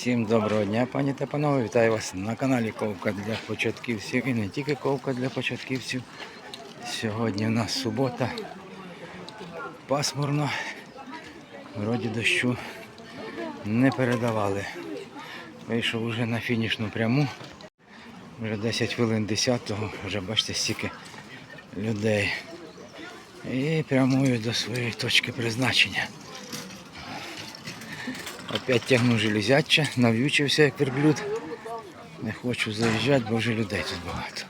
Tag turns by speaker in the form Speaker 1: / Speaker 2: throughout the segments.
Speaker 1: Всім доброго дня, пані та панове. Вітаю вас на каналі Ковка для початківців і не тільки ковка для початківців. Сьогодні у нас субота. Пасмурно. Вроді дощу не передавали. Вийшов уже на фінішну пряму. Вже 10 хвилин 10-го, вже бачите стільки людей. І прямую до своєї точки призначення. Опять тягну железяче, нав'ючився як верблюд. Не хочу заїжджати, бо вже людей тут багато.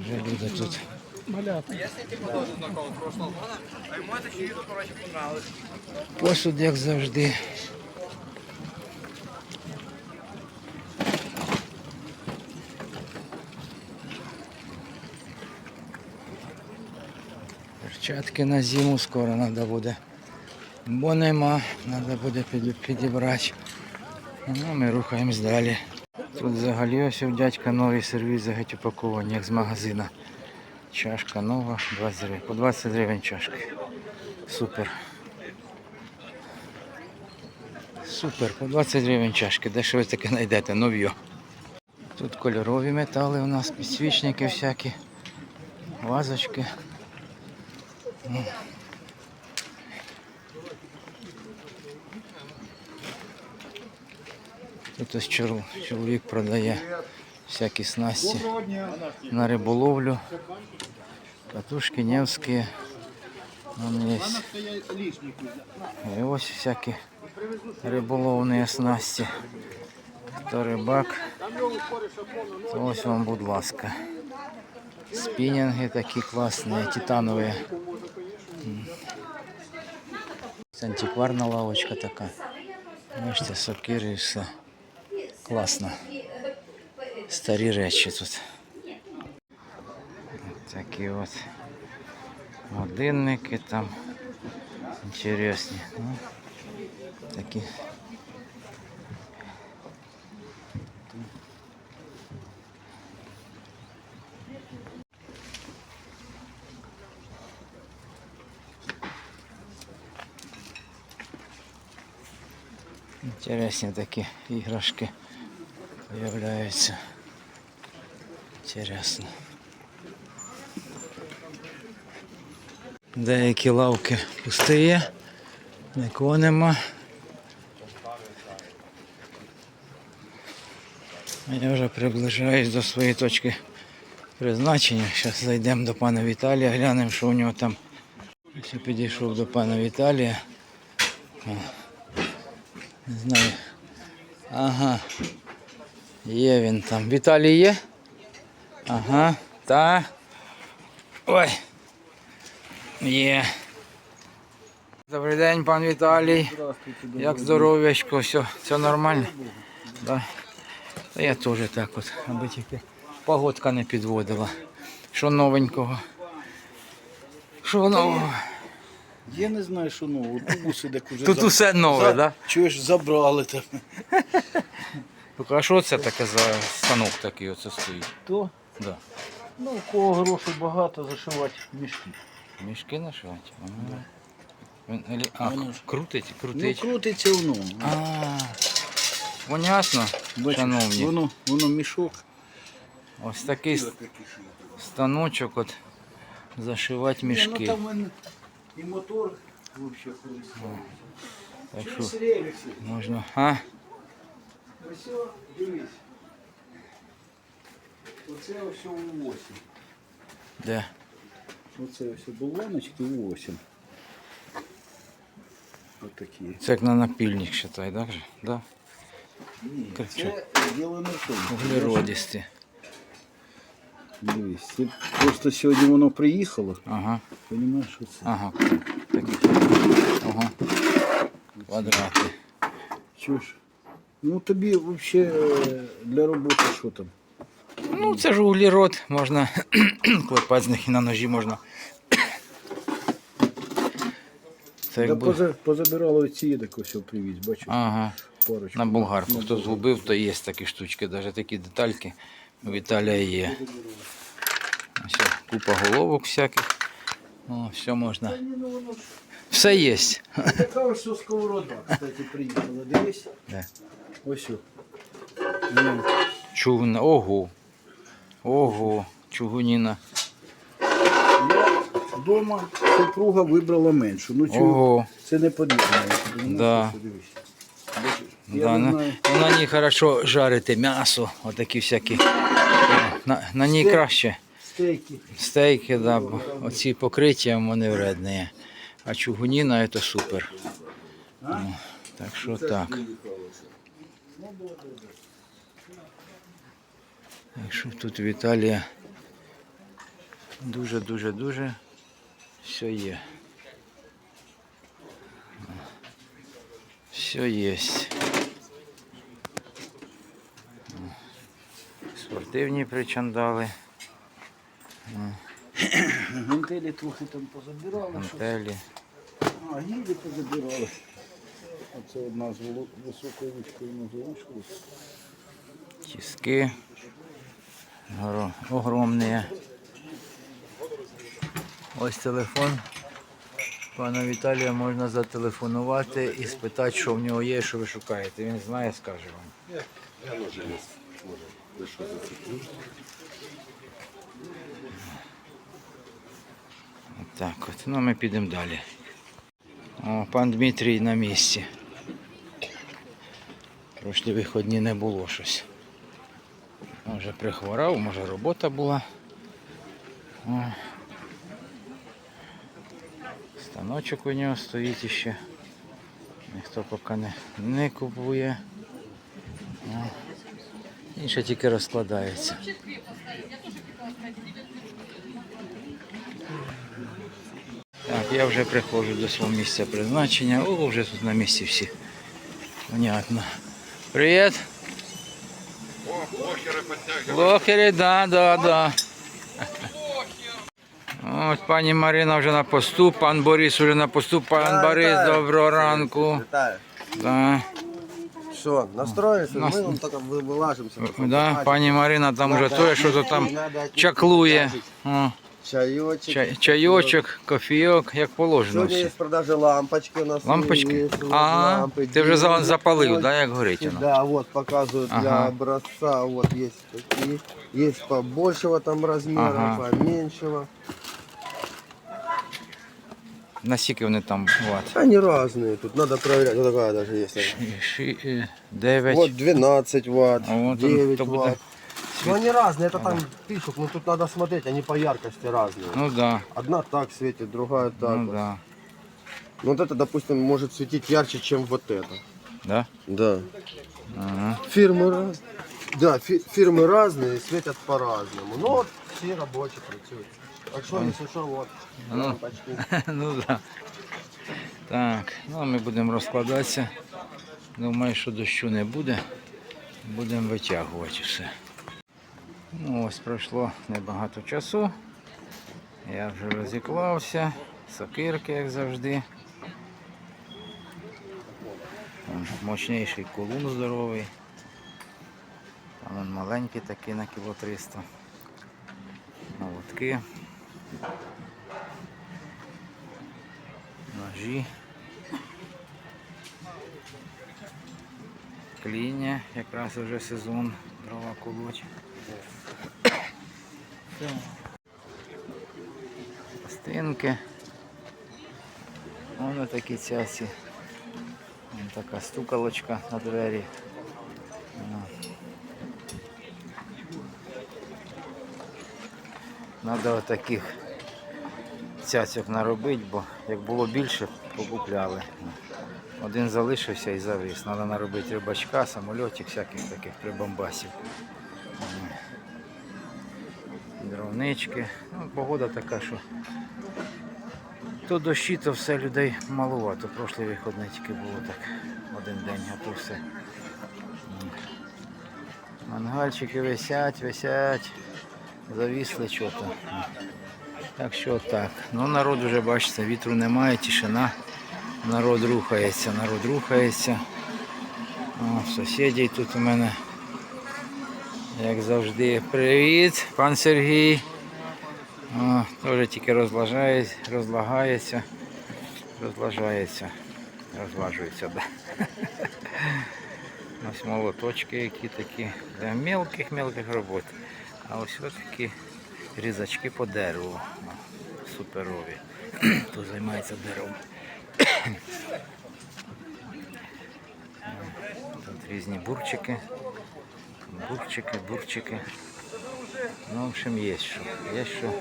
Speaker 1: Вже люди тут. Посуд, як завжди. Перчатки на зиму скоро треба буде. Бо нема, треба буде підібрати. Ну, ми рухаємось далі. Тут взагалі ось у дядька новий сервіс геть упаковані, як з магазина. Чашка нова, 20 гривень. По 20 гривень чашки. Супер. Супер, по 20 гривень чашки. Де що ви таке знайдете? Нов'ю. Тут кольорові метали у нас, підсвічники всякі, вазочки. Тут ось чор- чоловік продає всякі снасті на риболовлю. Катушки Невські. Вон є. І ось всякі риболовні снасті. Хто рибак, то ось вам, будь ласка. Спінінги такі класні, титанові. М. Це антикварна лавочка така. Бачите, сокири і все. Класно. Старі речі тут. Такі от годинники там інтересні. Ну, такі. Інтересні такі іграшки Появляються. Інтересно. Деякі лавки пусті, нікого нема. Я вже приближаюсь до своєї точки призначення. Зараз зайдемо до пана Віталія, глянемо, що у нього там. Я підійшов до пана Віталія. Не знаю. Ага. Є він там. Віталій є? Ага, та. Ой. Є. Добрий день, пан Віталій. Як здоров'ячко, все, все нормально? Да. Та я теж так от, аби тільки погодка не підводила. Що новенького? Що нового?
Speaker 2: Я не знаю, що нового. Тут усе уже
Speaker 1: Тут усе нове, так? Да?
Speaker 2: Чуєш, забрали там.
Speaker 1: Тільки, А що це таке за станок такий оце стоїть?
Speaker 2: То,
Speaker 1: Да.
Speaker 2: ну, у кого грошей багато, зашивати мішки.
Speaker 1: Мішки нашивати? Ага. Він, елі- а,
Speaker 2: Воно ж-
Speaker 1: крутить,
Speaker 2: Ну,
Speaker 1: крутить.
Speaker 2: крутиться воно.
Speaker 1: А, понятно,
Speaker 2: Бачиш,
Speaker 1: шановні.
Speaker 2: воно, воно мішок.
Speaker 1: Ось такий с- станочок от зашивати
Speaker 2: Ні, ну
Speaker 1: мішки.
Speaker 2: там він і мотор взагалі хороший.
Speaker 1: Так що
Speaker 2: Олексійович?
Speaker 1: можна. А?
Speaker 2: Ось, дивись. Оце ось у 8.
Speaker 1: Де?
Speaker 2: Оце ось болваночки у 8. Ось такі.
Speaker 1: Це як на напільник считай, так же? Да?
Speaker 2: Ні,
Speaker 1: Короче.
Speaker 2: це діло не в тому.
Speaker 1: Углеродисті.
Speaker 2: Дивись, це просто сьогодні воно приїхало.
Speaker 1: Ага,
Speaker 2: Понимаєш, що це?
Speaker 1: ага. Такі. Ага. Квадрати.
Speaker 2: Чуєш? Ну тобі взагалі для роботи що там?
Speaker 1: Ну, це ж углерод, можна клепати з них і на ножі можна. Це якби...
Speaker 2: поза, позабирали ці так ось привіз, бачиш,
Speaker 1: Ага.
Speaker 2: парочку.
Speaker 1: На болгарку. Хто згубив, то є такі штучки, навіть такі детальки у Віталія є. Ось купа головок всяких. О, все можна.
Speaker 2: Ні, ну воно ж
Speaker 1: Все є.
Speaker 2: Така ось що сковорода, кстати, приїхала. Дивись.
Speaker 1: Де?
Speaker 2: Ось. Ну,
Speaker 1: Чугуна. Ого. Ого. Чугуніна.
Speaker 2: Я вдома супруга вибрала меншу. Ну чого?
Speaker 1: Ого.
Speaker 2: Це не.
Speaker 1: Да.
Speaker 2: Дивись. Бачиш? Я
Speaker 1: Да,
Speaker 2: не
Speaker 1: на, ну, на ній хорошо жарити м'ясо, отакі всякі. На, на ній
Speaker 2: Стейк.
Speaker 1: краще.
Speaker 2: Стейки.
Speaker 1: Стейки, да, бо оці покриття вони вредні. А чугуніна це супер. Ну, так що так. Так що тут в Італії дуже-дуже-дуже все є. Все є. Спортивні причандали,
Speaker 2: Гантелі трохи там позабирали.
Speaker 1: гантелі.
Speaker 2: А, гілі позабирали. Оце одна з високою ручкою не залишилась.
Speaker 1: Горо- огромні. Ось телефон. Пана Віталія можна зателефонувати і спитати, що в нього є, що ви шукаєте. Він знає, скаже вам. Так от, ну ми підемо далі. О, пан Дмитрій на місці. Прошлі виходні не було щось. Може прихворав, може робота була. О. Станочок у нього стоїть іще. Ніхто поки не, не купує. О. Інше тільки розкладається. Так, я вже приходжу до свого місця призначення. О, вже тут на місці всі. Понятно. Привіт. Блохери, да, да, да. От пані Марина вже на посту, пан Борис вже на посту, пан Борис, доброго ранку.
Speaker 3: Вітаю.
Speaker 1: Да,
Speaker 3: Що, настроїлися?
Speaker 1: Нас-
Speaker 3: Ми вам тільки ви- вилажимося.
Speaker 1: да, пані Марина там вже то, що то там чаклує. О,
Speaker 3: Чайочок.
Speaker 1: чай, чайочок, кофійок, як положено
Speaker 3: Сьогодні є
Speaker 1: все.
Speaker 3: продажі лампочки у нас.
Speaker 1: Лампочки?
Speaker 3: є,
Speaker 1: А,
Speaker 3: лампи,
Speaker 1: ти вже за- запалив, да, як горить воно?
Speaker 3: Да, вот показывают
Speaker 1: Ага.
Speaker 3: для образца, вот есть такие. Есть побольшего там размера,
Speaker 1: Ага.
Speaker 3: поменьшего.
Speaker 1: Наскільки вони там ват?
Speaker 3: Они разные, тут надо проверять. Вот такая даже есть.
Speaker 1: Ши- е, Дев'ять.
Speaker 3: Вот 12 ватт,
Speaker 1: А вот он,
Speaker 3: 9
Speaker 1: то будет
Speaker 3: ватт. Ну они разные, это там пишут, но тут надо смотреть, они по яркости разные.
Speaker 1: Ну да,
Speaker 3: Одна так светит, другая так.
Speaker 1: ну
Speaker 3: вот.
Speaker 1: да.
Speaker 3: Ну, Вот это, допустим, может светить ярче, чем вот это.
Speaker 1: Да?
Speaker 3: Да.
Speaker 1: Ага.
Speaker 3: Фирмы разные. Да, фи- фирмы разные, светят по-разному. Ну вот все рабочие працюют. Так что, если что, вот,
Speaker 1: Ну. ну да. Так, ну а ми будемо розкладатися. Думаю, що дощу не буде. Будемо витягувати все. Ну ось пройшло небагато часу. Я вже розіклався. Сокирки, як завжди. Там мощніший колун здоровий. Там он маленький такий на кіло 300. Молотки. ножі, кління, якраз вже сезон дрова колоть. Пластинки. Воно такі цясі. Вон така стукалочка на двері. О. Надо отаких цяцьок наробити, бо як було більше, покупляли. Один залишився і завис. Треба наробити рибачка, самольотик, всяких таких прибамбасів. Дровнички. Ну, погода така, що то дощі, то все людей малувато. Прошлий виходний тільки було так один день, а то все. Мангальчики висять, висять. Завісли чого-то. Так що так. Ну народ вже бачите, вітру немає, тишина. Народ рухається, народ рухається. О, сусідів тут у мене, як завжди. Привіт, пан Сергій. О, теж тільки розлажає, розлагається, розлажається, розлажується, да. Ось молоточки які такі, для мелких-мелких робот. А ось такі різачки по дереву. Суперові. Хто займається деревом. Тут різні бурчики. Бурчики, бурчики. Ну, в общем, є що. Є що,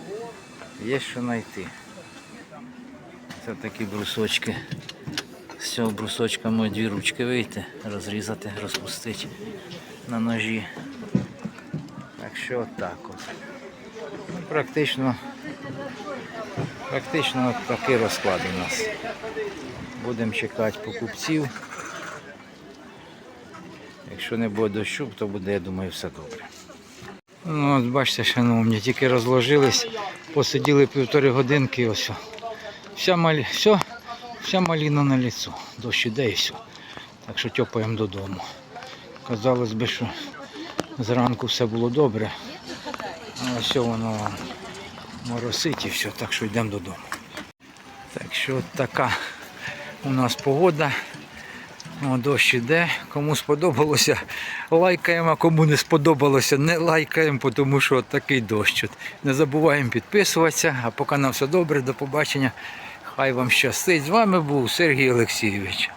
Speaker 1: є що знайти. Це такі брусочки. З цього брусочка можуть дві ручки вийти, розрізати, розпустити на ножі. Так що отак от. Ну, практично, практично от такий розклад у нас. Будемо чекати покупців. Якщо не буде дощу, то буде, я думаю, все добре. Ну, от бачите, шановні, тільки розложились, посиділи півтори годинки, ось. Вся, малі... все, вся маліна на лісу. Дощ іде і все. Так що тьопаємо додому. Казалось би, що зранку все було добре. А все воно моросить і все, так що йдемо додому. Так що така у нас погода. О, дощ іде. Кому сподобалося, лайкаємо, а кому не сподобалося, не лайкаємо, тому що от такий дощ. От. Не забуваємо підписуватися, а поки нам все добре, до побачення. Хай вам щастить. З вами був Сергій Олексійович.